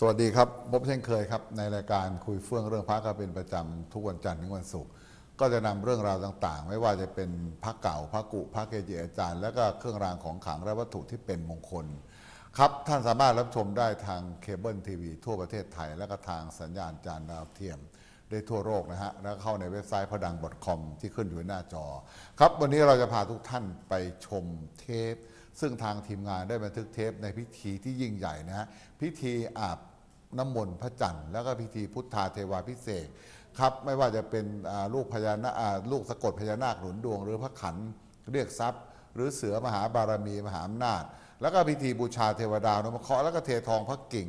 สวัสดีครับพบเช่นเคยครับ ในรายการคุยเฟื่องเรื่องพระก็เป็นประจำทุกวันจันทร์ถึงวันศุกร์ก็จะนำเรื่องราวต่างๆ ไม่ว่าจะเป็นพระเก่าพระกุพระเกจิอาจารย์ และก็เครื่องรางของขลังและวัตถุที่เป็นมงคล ครับท่านสามารถรับชมได้ทางเคเบิลทีวีทั่วประเทศไทย และก็ทางสัญญาณจานดาวเทียม ได้ทั่วโลกนะฮะ แล้วเข้าในเว็บไซต์พดัง .com ที่ขึ้นอยู่หน้าจอ ครับวันนี้เราจะพาทุกท่านไปชมเทป ซึ่งทางทีมงานได้บันทึกเทปในพิธีที่ยิ่งใหญ่นะฮะพิธีอาบน้ำมนต์พระจันทร์แล้วก็พิธีพุทธาเทวาพิเศษครับไม่ว่าจะเป็นลูกพญานาคลูกสะกดพญานาคหนุนดวง หรือพระขันเรียกทรัพย์ หรือเสือมหาบารมีมหาอำนาจ แล้วก็พิธีบูชาเทวดานพเคราะห์แล้วก็เททองพระกิ่ง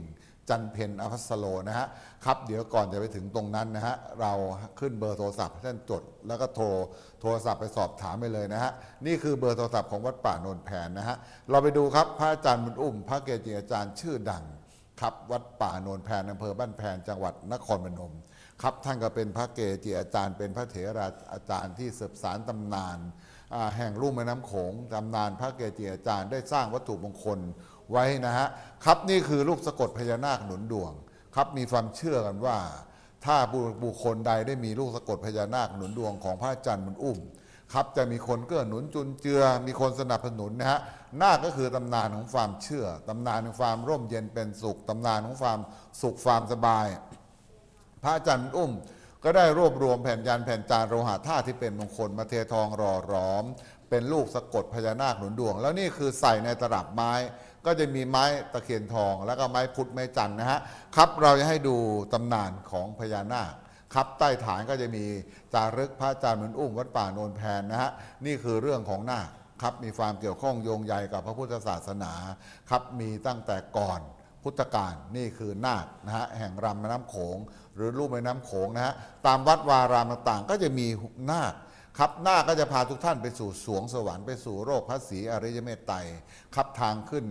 จันเพนอภัสโลนะฮะครับเดี๋ยวก่อนจะไปถึงตรงนั้นนะฮะเราขึ้นเบอร์โทรศัพท์ให้ท่านจดแล้วก็โทรโทรศัพท์ไปสอบถามไปเลยนะฮะนี่คือเบอร์โทรศัพท์ของวัดป่าโนนแผนนะฮะเราไปดูครับพระอาจารย์บุญอุ้ม พระเกจิอาจารย์ชื่อดังครับวัดป่าโนนแพนอำเภอบ้านแพนจังหวัดนครพนมครับท่านก็เป็นพระเกจิอาจารย์ เป็นพระเถระอาจารย์ที่สืบสารตำนานแห่งลุ่มแม่น้ำโขงตำนานพระเกจิอาจารย์ได้สร้างวัตถุมงคล ไว้นะฮะครับนี่คือรูปสะกดพญานาคหนุนดวงครับมีความเชื่อกันว่า ถ้าบุบคคลใดได้มีลูกสะกดพญานาคหนุนดวงของพระอาจารย์บุญอุ้มครับจะมีคนเกื้อหนุนจุนเจือ มีคนสนับสนุนนะฮะนาคก็คือตำนานของความเชื่อตำนานของความร่มเย็นเป็นสุขตำนานของความสุขความสบาย พระอาจารย์อุ้มก็ได้รวบรวมแผ่นยันแผ่นจานโลหะธาตุที่เป็นมงคลมาเททองรอร้อม เป็นลูกสะกดพญานาคหนุนดวง แล้วนี่คือใส่ในตลับไม้ ก็จะมีไม้ตะเคียนทอง แล้วก็ไม้พุทธไม้จันนะฮะครับเราจะให้ดูตำนานของพญานาคครับใต้ฐานก็จะมีจารึกพระอาจารย์เหมือนอุ้มวัดป่าโนนแพนนะฮะนี่คือเรื่องของนาคครับมีความเกี่ยวข้องโยงใยกับพระพุทธศาสนาครับมีตั้งแต่ก่อนพุทธกาลนี่คือนาคนะฮะแห่งรำแม่น้ำโขง หรือรูปแม่น้ำโขงนะฮะตามวัดวารามต่างๆ ก็จะมีนาค ครับหน้าก็จะพาทุกท่านไปสู่สวงสวรรค์ไปสู่โรคพระศรีอริยเมตไตรครับทางขึ้น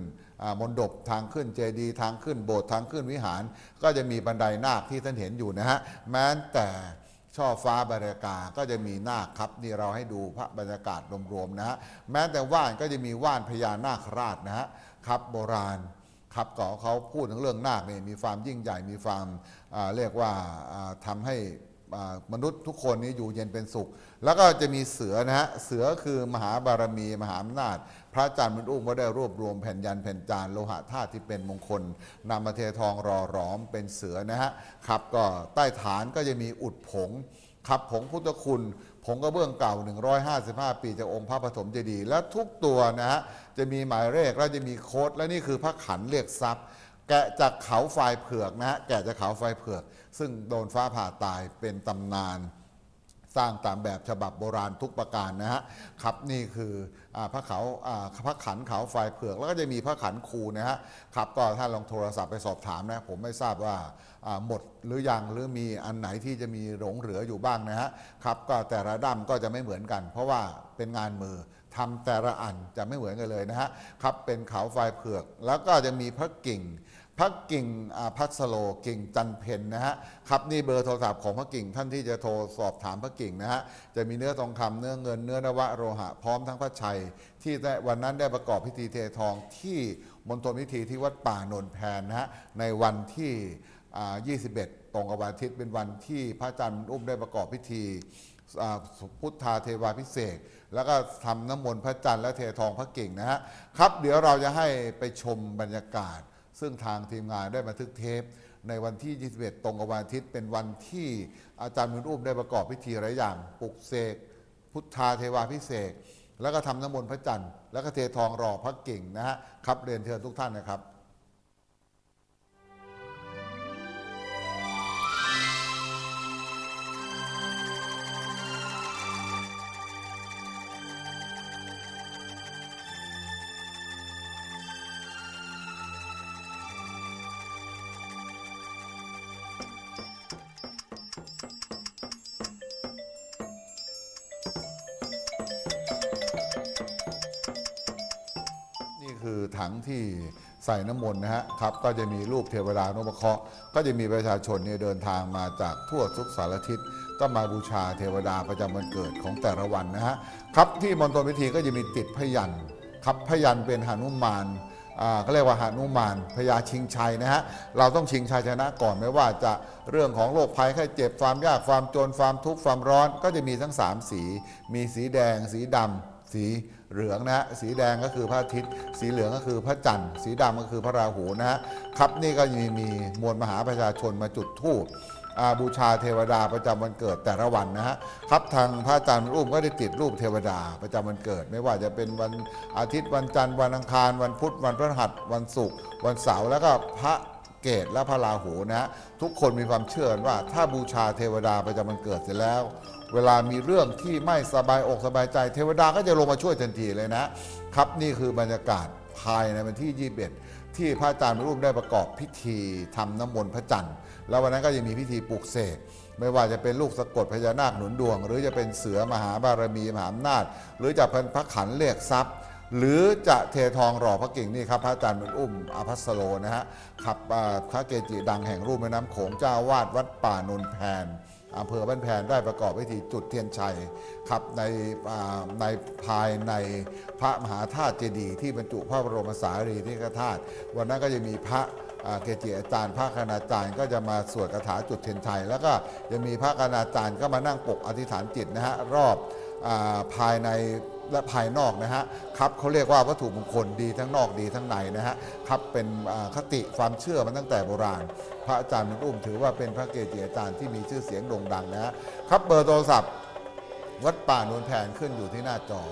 มนดบทางขึ้นเจดีย์ทางขึ้นโบสถ์ทางขึ้นวิหาร ก็จะมีบันไดนาคที่ท่านเห็นอยู่นะฮะแม้แต่ช่อฟ้าบรรยากาศก็จะมีนาคครับนี่เราให้ดูพระบรรยากาศรวมๆนะฮะแม้แต่ว่านก็จะมีว่านพญานาคราชนะฮะครับโบราณครับก็เขาพูดถึงเรื่องนาคเนี่ยมีความยิ่งใหญ่มีความเรียกว่าทำาให้ มนุษย์ทุกคนนี้อยู่เย็นเป็นสุข แล้วก็จะมีเสือนะฮะ เสือคือมหาบารมีมหาอำนาจ พระอาจารย์มุนอุ้มก็ได้รวบรวมแผ่นยันแผ่นจานโลหะธาตุที่เป็นมงคลนำมาเททองรอร้อมเป็นเสือนะฮะครับก็ใต้ฐานก็จะมีอุดผงครับผงพุทธคุณผงกระเบื้องเก่า 155 ปีจากองค์พระปฐมเจดีย์และทุกตัวนะฮะจะมีหมายเลขและจะมีโค้ดและนี่คือพระขันเรียกทรัพย์ แกะจากเขาไฟเผือกนะฮะแกะจากเขาไฟเผือก ซึ่งโดนฟ้าผ่าตายเป็นตำนาน สร้างตามแบบฉบับโบราณทุกประการนะฮะครับนี่คืออพระเขาอ่าพระขันเขาไฟเผือกแล้วก็จะมีพระขันครูนะฮะครับก็ท่านลองโทรศัพท์ไปสอบถามนะผมไม่ทราบว่าหมดหรือยังหรือมีอันไหนที่จะมีหลงเหลืออยู่บ้างนะฮะครับก็แต่ละด้ำก็จะไม่เหมือนกัน เพราะว่าเป็นงานมือ ทำแต่ละอันจะไม่เหมือนกันเลยนะฮะครับเป็นเขาไฟเผือก แล้วก็จะมีพระกิ่งพระกิ่งพัสโลกิ่งจันเพนนะฮะครับนี่เบอร์โทรศัพท์ของพระกิ่งท่านที่จะโทรสอบถามพระกิ่งนะฮะจะมีเนื้อทองคำเนื้อเงินเนื้อนวะโลหะพร้อมทั้งพระชัย ที่ได้วันนั้นได้ประกอบพิธีเททองที่มณฑลพิธีที่วัดป่าโนนแพนนะฮะในวันที่ 21 ตรงกับวันอาทิตย์เป็นวันที่พระอาจารย์อุ้มได้ประกอบพิธี พุทธาเทวาพิเศษ แล้วก็ทำน้ำมนต์พระจันทร์และเททองพระกิ่งนะฮะครับ เดี๋ยวเราจะให้ไปชมบรรยากาศ ซึ่งทางทีมงานได้บันทึกเทป ในวันที่ 21 ตรงกับวันอาทิตย์เป็นวันที่อาจารย์มุนอุ้มได้ประกอบพิธีหลายอย่างปลุกเสกพุทธาเทวาพิเศษ แล้วก็ทำน้ำมนต์พระจันทร์แล้วก็เททองรอพระกิ่งนะฮะครับเรียนเชิญทุกท่านนะครับ ถังที่ใส่น้ำมนต์นะฮะครับก็จะมีรูปเทวดานุปเคราะห์ก็จะมีประชาชนเนี่ยเดินทางมาจากทั่วทุกสารทิศก็มาบูชาเทวดาประจำวันเกิดของแต่ละวันนะฮะครับที่มณฑลพิธีก็จะมีติดพยันครับพยันเป็นหานุมานอ่าเขาเรียกว่าหานุมานพญาชิงชัยนะฮะเราต้องชิงชัยชนะก่อนไม่ว่าจะเรื่องของโรคภัยไข้เจ็บความยากความจนความทุกข์ความร้อน ก็จะมีทั้ง 3 สี มีสีแดง สีดำ สีเหลืองนะฮะสีแดงก็คือพระอาทิตย์ สีเหลืองก็คือพระจันทร์ สีดำก็คือพระราหูนะฮะครับนี่ก็มีมีมวลมหาประชาชนมาจุดธูปบูชาเทวดาประจำวันเกิดแต่ละวันนะฮะครับทางพระอาจารย์รุ่มก็ได้ติดรูปเทวดาประจำวันเกิด ไม่ว่าจะเป็นวันอาทิตย์วันจันทร์วันอังคาร วันพุธวันพฤหัสวันศุกร์วันเสาร์แล้วก็พระเกตและพระราหูนะฮะทุกคนมีความเชื่อว่าถ้าบูชาเทวดาประจำวันเกิดเสร็จแล้ว เวลามีเรื่องที่ไม่สบายอกสบายใจ เทวดาก็จะลงมาช่วยทันทีเลยนะครับนี่คือบรรยากาศภายในวันที่ 21 ที่พระอาจารย์รุ่มได้ประกอบพิธีทำน้ำมนต์พระจันทร์แล้ววันนั้นก็จะมีพิธีปลุกเสกไม่ว่าจะเป็นลูกสะกดพญานาคหนุนดวง หรือจะเป็นเสือมหาบารมีมหาอำนาจ หรือจะเป็นพระขันเรียกทรัพย์ หรือจะเททองหล่อพระกิ่งนี่ครับพระอาจารย์มันอุ้มอภัสโลนะฮะขับอ่าพระเกจิดังแห่งรูปแม่น้ำโขงเจ้าวาดวัดป่านนแพน อำเภอบ้านแพนได้ประกอบพิธีจุดเทียนชัยครับในในภายในพระมหาธาตุเจดีย์ที่บรรจุพระบรมสารีริกธาตุวันนั้นก็จะมีพระเกจิอาจารย์พระคณาจารย์ก็จะมาสวดคาถาจุดเทียนชัย แล้วก็จะมีพระคณาจารย์ก็มานั่งปกอธิษฐานจิตนะฮะรอบอภายใน และภายนอกนะฮะครับเขาเรียกว่าวัตถุมงคลดีทั้งนอกดีทั้งในนะฮะครับเป็นคติความเชื่อมาตั้งแต่โบราณ พระอาจารย์มันอุ้มถือว่าเป็นพระเกจิอาจารย์ที่มีชื่อเสียงโด่งดังนะฮะครับเบอร์โทรศัพท์ วัดป่านวลแผนขึ้นอยู่ที่หน้าจอ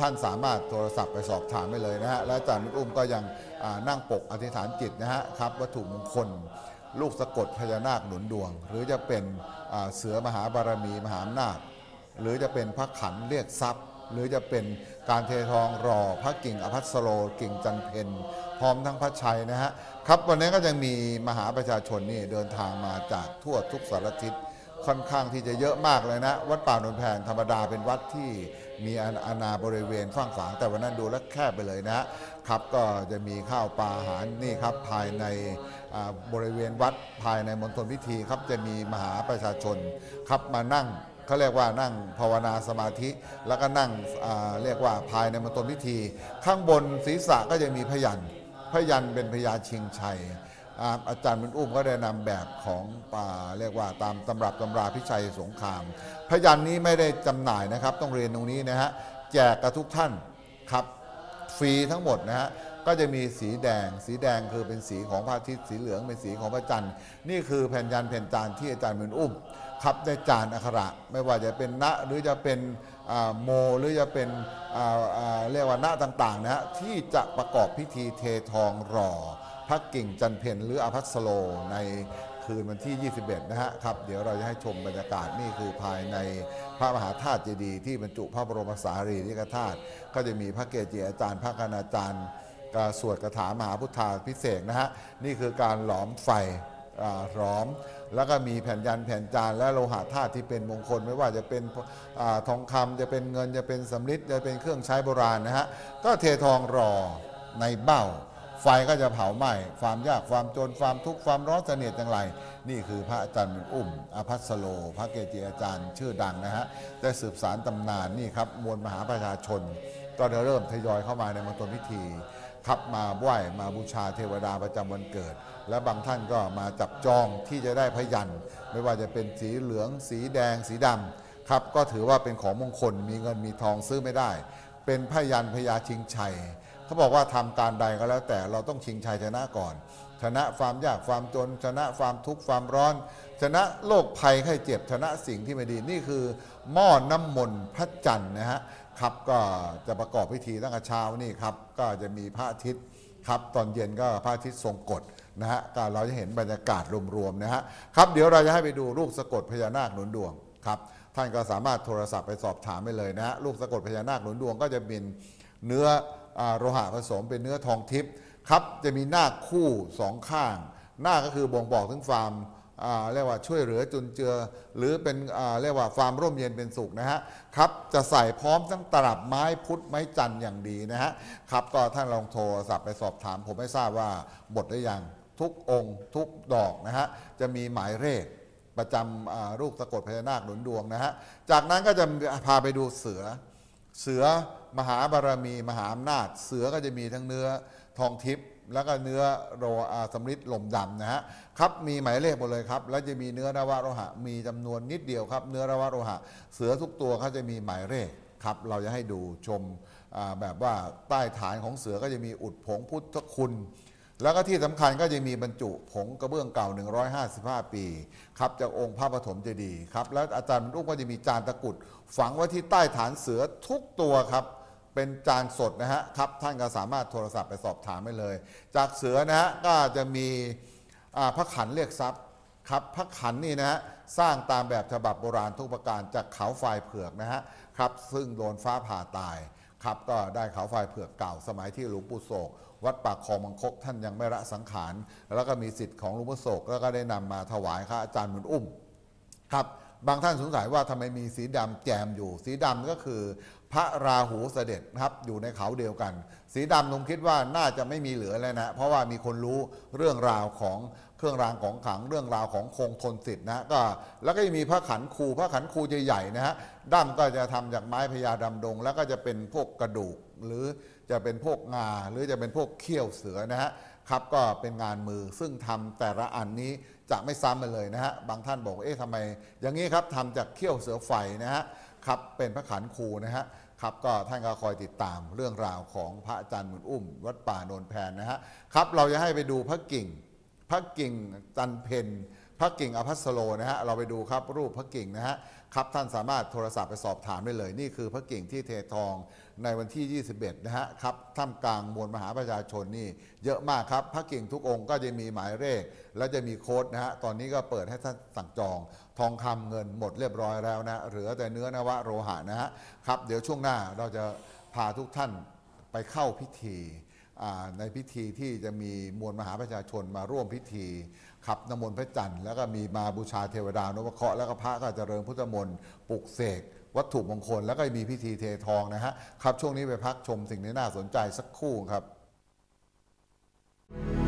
ท่านสามารถโทรศัพท์ไปสอบถามได้เลยนะฮะและอาจารย์อุ้มก็ยังนั่งปกอธิษฐานจิตนะฮะครับวัตถุมงคลลูกสะกดพญานาคหนุนดวง หรือจะเป็นเสือมหาบารมีมหาอำนาจ หรือจะเป็นพระขันเรียกทรัพย์ หรือจะเป็นการเททองรอพระกิ่งอภัสโรกิ่งจันเพนพร้อมทั้งพระชัยนะฮะครับวันนี้ก็ยังมีมหาประชาชนนี่เดินทางมาจากทั่วทุกสารทิศค่อนข้างที่จะเยอะมากเลยนะ วัดป่านนแพงธรรมดาเป็นวัดที่มีอาอาณาบริเวณฟ้างฝางแต่วันนั้นดูแลแคบไปเลยนะครับก็จะมีข้าวปลาอาหารนี่ครับภายในบริเวณวัดภายในมณฑลพิธีครับจะมีมหาประชาชนครับมานั่ง เขาเรียกว่านั่งภาวนาสมาธิ แล้วก็นั่งเรียกว่าภายในมณฑลพิธี ข้างบนศีรษะก็จะมีพยันพยันเป็นพญาชิงชัยอาอาจารย์บุญอุ้มก็ได้นำแบบของป่าเรียกว่าตามตำรับตำราพิชัยสงคราม พยันนี้ไม่ได้จำหน่ายนะครับ ต้องเรียนตรงนี้นะฮะแจกกับทุกท่านครับฟรีทั้งหมดนะฮะ ก็จะมีสีแดง สีแดงคือเป็นสีของพระอาทิตย์ สีเหลืองเป็นสีของพระจันทร์ นี่คือแผ่นยันแผ่นจานที่อาจารย์บุญอุ้มครับได้จานอักขระ ไม่ว่าจะเป็นณหรือจะเป็นโมหรือจะเป็นเรียกว่าณต่างๆนะฮะที่จะประกอบพิธีเททองรอพระกิ่งจันเพนหรืออภัสโลในคืนวันที่ 21 นะฮะครับ เดี๋ยวเราจะให้ชมบรรยากาศนี่คือภายในพระมหาธาตุเจดีย์ที่บรรจุพระบรมสารีริกธาตุก็จะมีพระเกจิอาจารย์ พระคณาจารย์ การสวดคาถามหาพุทธาพิเศษนะฮะนี่คือการหลอมไฟหลอม แล้วก็มีแผ่นยันแผ่นจานและโลหะธาตุที่เป็นมงคล ไม่ว่าจะเป็นอทองคำจะเป็นเงินจะเป็นสำริดจะเป็นเครื่องใช้โบราณนะฮะก็เททองรอในเบ้า ไฟก็จะเผาไหม้ความยากความจนความทุกข์ความร้อนเสนียดอย่างไร นี่คือพระอาจารย์อุ้มอภัสโล พระเกจิอาจารย์ชื่อดังนะฮะได้สืบสารตำนานนี่ครับมวลมหาประชาชน ก็ได้เริ่มทยอยเข้ามาในมณฑลพิธี ครับมาไหว้มาบูชาเทวดาประจำวันเกิด และบางท่านก็มาจับจองที่จะได้พยันไม่ว่าจะเป็นสีเหลือง สีแดง สีดำครับก็ถือว่าเป็นของมงคลมีเงินมีทองซื้อไม่ได้ เป็นพยันพญาชิงชัยเขาบอกว่าทำการใดก็แล้วแต่เราต้องชิงชัยชนะก่อน ชนะความยากความจน ชนะความทุกข์ความร้อน ชนะโรคภัยไข้เจ็บชนะสิ่งที่ไม่ดีนี่คือ หม้อน้ำมนต์พระจันทร์นะฮะ ครับก็จะประกอบพิธีตั้งแต่เช้านี่ครับก็จะมีพระอาทิตย์ครับตอนเย็นก็พระอาทิตย์ทรงกฎนะฮะก็เราจะเห็นบรรยากาศรวมๆนะฮะครับเดี๋ยวเราจะให้ไปดูลูกสะกดพญานาคหนุนดวงครับท่านก็สามารถโทรศัพท์ไปสอบถามไปเลยนะฮะลูกสะกดพญานาคหนุนดวงก็จะเป็นเนื้อโลหะผสมเป็นเนื้อทองทิพย์ครับจะมีหน้าคู่สองข้าง หน้าก็คือบ่งบอกถึงความ เรียกว่าช่วยเหลือจุนเจือ หรือเป็นเรียกว่าความร่มเย็นเป็นสุขนะฮะครับจะใส่พร้อมทั้งตลับไม้พุทธไม้จันอย่างดีนะฮะครับก็ท่านลองโทรศัพท์ไปสอบถาม ผมไม่ทราบว่าหมดหรือยังทุกองค์ ทุกดอกนะฮะจะมีหมายเลขประจำลูกสะกดพญานาคหนุนดวงนะฮะจากนั้นก็จะพาไปดูเสือเสือมหาบารมี มหาอำนาจ เสือก็จะมีทั้งเนื้อทองทิพย์ แล้วก็เนื้อโรอาสำริดลมดำนะฮะครับมีหมายเลขหมดเลยครับแล้วจะมีเนื้อนวโรหะ มีจำนวนนิดเดียวครับ เนื้อนวโรหะ เสือทุกตัวเขาจะมีหมายเลขครับ เราจะให้ดูชมแบบว่าใต้ฐานของเสือก็จะมีอุดผงพุทธคุณแล้วก็ที่สำคัญก็จะมีบรรจุผงกระเบื้องเก่า 155 ปีครับจากองค์พระปฐมเจดีย์ครับ แล้วอาจารย์รรลุก็จะมีจานตะกุดฝังไว้ที่ใต้ฐานเสือทุกตัวครับ เป็นจานสดนะฮะครับท่านก็สามารถโทรศัพท์ไปสอบถามได้เลย จากเสือนะฮะก็จะมีพระขันเรียกทรัพย์ครับพระขันนี่นะฮะสร้างตามแบบฉบับโบราณทุกประการจากเขาไฟเผือกนะฮะครับซึ่งโดนฟ้าผ่าตายครับก็ได้เขาไฟเผือกเก่าสมัยที่หลวงปู่โศก วัดปากคลองมังคกท่านยังไม่ละสังขาร แล้วก็มีสิทธิ์ของหลวงปู่โศกแล้วก็ได้นำมาถวายข้าอาจารย์หมุนอุ้มครับบางท่านสงสัยว่าทำไมมีสีดำแจมอยู่ สีดำก็คือ พระราหูเสด็จนะครับอยู่ในเขาเดียวกัน สีดำผมคิดว่าน่าจะไม่มีเหลือแล้วนะ เพราะว่ามีคนรู้เรื่องราวของเครื่องรางของขังเรื่องราวของคงทนสิทธิ์นะก็แล้วก็ยังมีพระขันครูพระขันครูใหญ่ๆนะฮะดั้มก็จะทำจากไม้พญาดำดง แล้วก็จะเป็นพวกกระดูก หรือจะเป็นพวกงา หรือจะเป็นพวกเขี้ยวเสือนะฮะครับก็เป็นงานมือซึ่งทำแต่ละอันนี้จะไม่ซ้ำกันเลยนะฮะบางท่านบอกเอ๊ะทำไม อย่างนี้ครับทำจากเขี้ยวเสือไฟนะฮะ ครับเป็นพระขันครูนะฮะครับก็ท่านก็คอยติดตามเรื่องราวของพระอาจารย์หมุนอุ้ม วัดป่าโนนแพนนะฮะครับเราจะให้ไปดูพระกิ่ง พระกิ่งจันเพน พระกิ่งอภัสโลนะฮะเราไปดูครับรูปพระกิ่งนะฮะครับท่านสามารถโทรศัพท์ไปสอบถามได้เลย นี่คือพระกิ่งที่เททองในวันที่ 21 นะฮะครับท่ามกลางมวลมหาประชาชนนี่เยอะมากครับพระกิ่งทุกองค์ก็จะมีหมายเลขและจะมีโค้ดนะฮะตอนนี้ก็เปิดให้ท่านสั่งจอง ทองคำเงินหมดเรียบร้อยแล้วนะเหลือแต่เนื้อนวโรหะนะฮะครับเดี๋ยวช่วงหน้าเราจะพาทุกท่านไปเข้าพิธี ในพิธีที่จะมีมวลมหาประชาชนมาร่วมพิธี ขับน้ำมนต์พระจันทร์แล้วก็มีมาบูชาเทวดานวเคราะห์แล้วก็พระก็จเจริญพุทธมนต์ปลุกเสกวัตถุมงคล แล้วก็มีพิธีเททองนะฮะครับช่วงนี้ไปพักชมสิ่งที่น่าสนใจสักครู่ครับ thank you